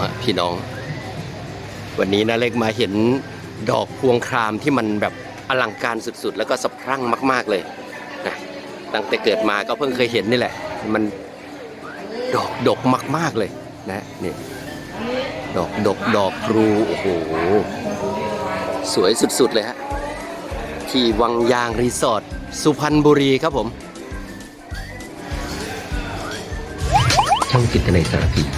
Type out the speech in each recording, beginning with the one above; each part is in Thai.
ฮะพี่น้อง วันนี้นะเล็กมาเห็นดอกพวงครามที่มันแบบอลังการสุดๆ แล้วก็สะพรั่งมาก ๆเลยนะตั้งแต่เกิดมาก็เพิ่งเคยเห็นนี่แหละ มันดอกดกมากๆเลยนะนี่ดอกดกดอกพลูโอ้โห สวยสุดๆเลยฮะที่วังยางรีสอร์ทสุพรรณบุรีครับผม ช่องจิตในสารพี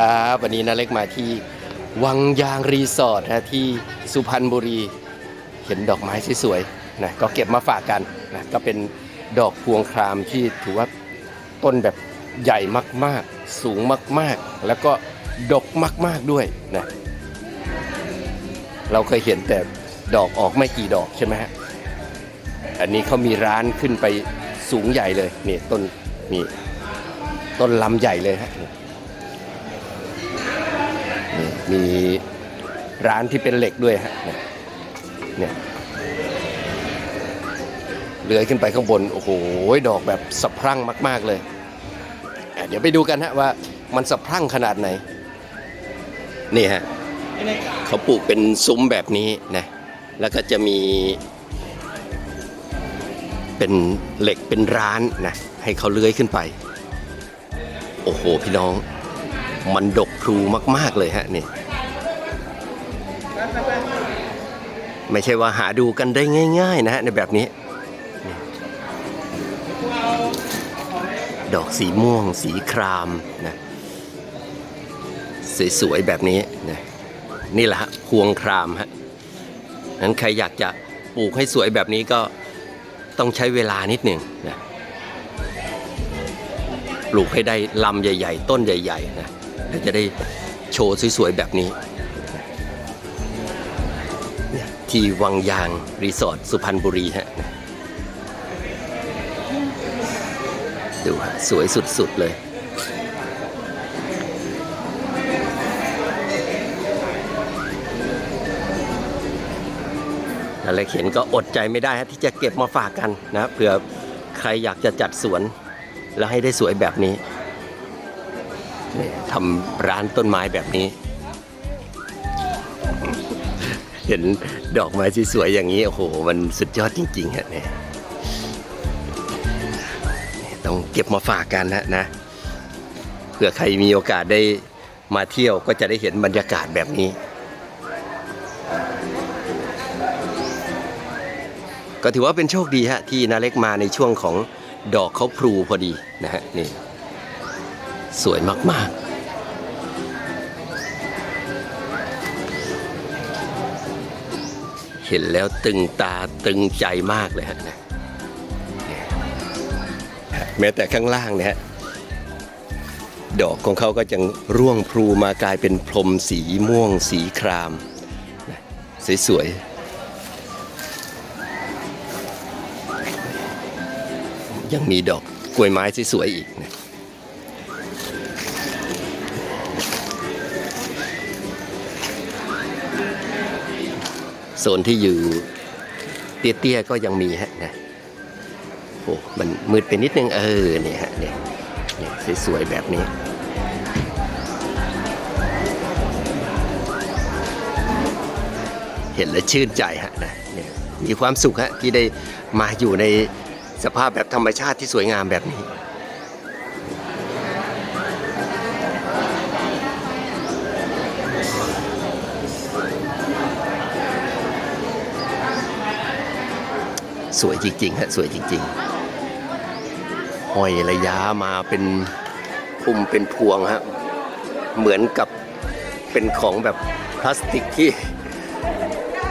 ครับวันนี้นาเล็กมาที่วังยางรีสอร์ทนะที่สุพรรณบุรีเห็นดอกไม้สวยๆนะก็เก็บมาฝากกันนะก็เป็นดอกพวงครามที่ถือว่าต้นแบบใหญ่มากๆ สูงมากๆ แล้วก็ดกมากๆด้วยนะเราเคยเห็นแต่ดอกออกไม่กี่ดอกใช่ไหมฮะอันนี้เขามีร้านขึ้นไปสูงใหญ่เลยนี่ต้นนี่ต้นลำใหญ่เลยฮะ มีร้านที่เป็นเหล็กด้วยฮะเนี่ยเลื้อยขึ้นไปข้างบน โอ้โห ดอกแบบสะพรั่งมาก ๆเลย เดี๋ยวไปดูกันฮะว่ามันสะพรั่งขนาดไหน นี่ฮะเขาปลูกเป็นซุ้มแบบนี้นะ แล้วก็จะมี เป็นเหล็กเป็นร้านนะ ให้เขาเลื้อยขึ้นไป โอ้โห พี่น้อง มันดกพลูมาก ๆ เลยฮะนี่ ไม่ใช่ว่าหาดูกันได้ง่าย ๆ นะฮะในแบบนี้ ดอกสีม่วง สีครามนะสวยๆแบบนี้นะนี่แหละฮะพวงครามฮะนั้นใครอยากจะปลูกให้สวยแบบนี้ก็ต้องใช้เวลานิดหนึ่งนะปลูกให้ได้ลำใหญ่ ๆ ต้นใหญ่ๆนะแล้วจะได้โชว์สวยๆแบบนี้ ที่วังยาง รีสอร์ทสุพรรณบุรีฮะดูฮะสวยสุด ๆ เลยอะไรเห็นก็อดใจไม่ได้ฮะที่จะเก็บมาฝากกันนะเผื่อใครอยากจะจัดสวน แล้วให้ได้สวยแบบนี้ทำร้านต้นไม้แบบนี้ เห็นดอกไม้สวยๆอย่างนี้โอ้โห มันสุดยอดจริงๆฮะเนี่ยต้องเก็บมาฝากกันนะนะเผื่อใครมีโอกาสได้มาเที่ยวก็จะได้เห็นบรรยากาศแบบนี้ ก็ถือว่าเป็นโชคดีฮะที่นาเล็กมาในช่วงของดอกเขาพลูพอดีนะฮะนี่สวยมากๆ เห็นแล้วตึงตาตึงใจมากเลยฮะนะแม้แต่ข้างล่างเนี่ยฮะดอกของเขาก็จะร่วงพลูมากลายเป็นพรมสีม่วงสีครามสวยๆยังมีดอกกล้วยไม้สวยๆอีกนะ โซนที่อยู่เตี้ยๆก็ยังมีฮะนะโอ้มันมืดไปนิดนึงเออเนี่ยฮะเนี่ยเนี่ยสวยๆแบบนี้เห็นแล้วชื่นใจฮะนะเนี่ยมีความสุขฮะที่ได้มาอยู่ในสภาพแบบธรรมชาติที่สวยงามแบบนี้ สวยจริงๆฮะสวยจริงๆห้อยระยะมาเป็นพุ่มเป็นพวงฮะเหมือนกับเป็นของแบบพลาสติกที่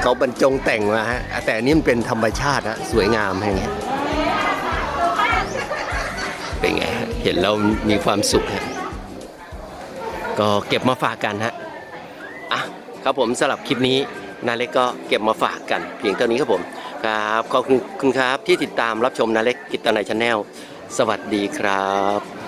เขาบรรจงแต่งมาฮะแต่อันนี่มันเป็นธรรมชาติฮะสวยงามอย่งเงี้ยเป็นไงเห็นแล้วมีความสุขฮะก็เก็บมาฝากกันฮะอะครับผมสำหรับคลิปนี้นาเล็กก็เก็บมาฝากกัน เพียงเท่านี้ครับผม ครับขอบคุณครับที่ติดตามรับชมนาเล็กกิตนาชาแนลสวัสดีครับ